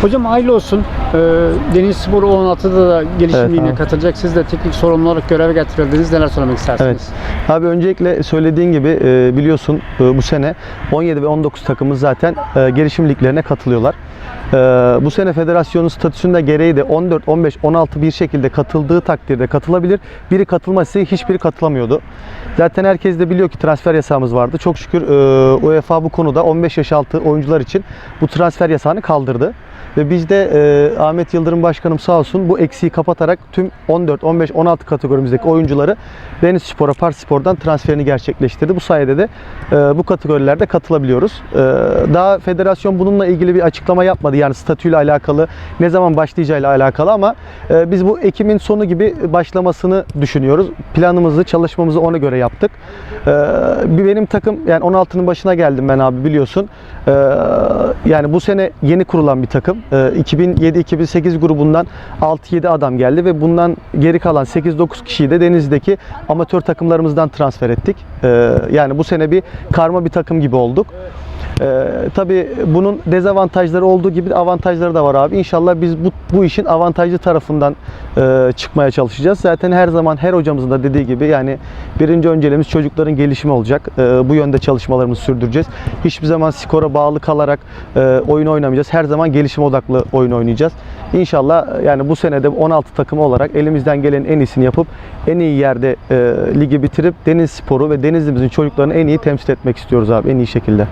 Hocam hayırlı olsun. Ee, Deniz Sporu 16'da da gelişim Evet, katılacak. Siz de teknik sorumlu olarak göreve getirildiniz. Neler söylemek istersiniz? Evet. Abi öncelikle söylediğin gibi e, biliyorsun e, bu sene 17 ve 19 takımımız zaten e, gelişim liglerine katılıyorlar. E, bu sene federasyonun statüsünde gereği de 14, 15, 16 bir şekilde katıldığı takdirde katılabilir. Biri katılmazsa hiçbiri katılamıyordu. Zaten herkes de biliyor ki transfer yasağımız vardı. Çok şükür e, UEFA bu konuda 15 yaş altı oyuncular için bu transfer yasağını kaldırdı. Ve biz de e, Ahmet Yıldırım Başkanım sağ olsun bu eksiği kapatarak tüm 14, 15, 16 kategorimizdeki oyuncuları Deniz Spor'a, Pars Spor'dan transferini gerçekleştirdi. Bu sayede de e, bu kategorilerde katılabiliyoruz. E, daha federasyon bununla ilgili bir açıklama yapmadı. Yani statüyle alakalı, ne zaman başlayacağıyla alakalı ama e, biz bu Ekim'in sonu gibi başlamasını düşünüyoruz. Planımızı, çalışmamızı ona göre yaptık. E, benim takım yani 16'nın başına geldim ben abi biliyorsun. E, yani bu sene yeni kurulan bir takım. E, 2007-2008 grubundan 6-7 adam geldi ve bundan geri kalan 8-9 kişiyi de Denizli'deki amatör takımlarımızdan transfer ettik. E, yani bu sene bir karma bir takım gibi olduk. Ee, tabii bunun dezavantajları olduğu gibi avantajları da var abi. İnşallah biz bu, bu işin avantajlı tarafından e, çıkmaya çalışacağız. Zaten her zaman her hocamızın da dediği gibi yani birinci önceliğimiz çocukların gelişimi olacak. Ee, bu yönde çalışmalarımızı sürdüreceğiz. Hiçbir zaman skora bağlı kalarak e, oyun oynamayacağız. Her zaman gelişim odaklı oyun oynayacağız. İnşallah e, yani bu senede 16 takım olarak elimizden gelen en iyisini yapıp en iyi yerde e, ligi bitirip Deniz Sporu ve Denizli'mizin çocuklarını en iyi temsil etmek istiyoruz abi en iyi şekilde.